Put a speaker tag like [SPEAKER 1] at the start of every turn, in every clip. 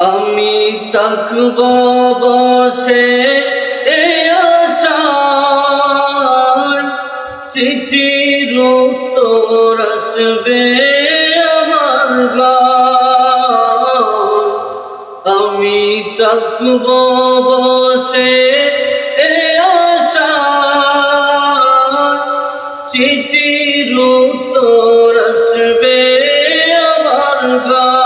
[SPEAKER 1] আমি তাকব বসে চিঠির উত্তর আসবে আমার আমি তাকব বসে চিঠির উত্তর আসবে আমার গান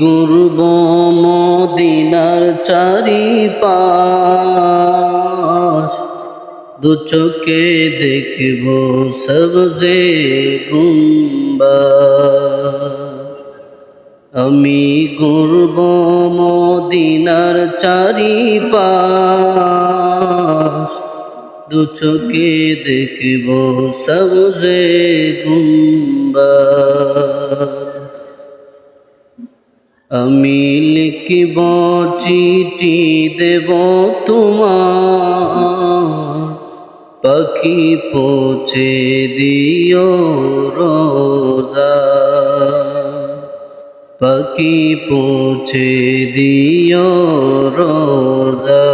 [SPEAKER 1] গুরব মদিনার চারি পাশ দু চোখে দেখব সবজে গুম্বা আমি গুরব মদিনার চারি পাশ দু চোখে দেখব সবজে গুম্বা আমি লিখিব চিঠি দেব তোমার। পাখি পৌঁছে দিও রোজা। পাখি পৌঁছে দিও রোজা।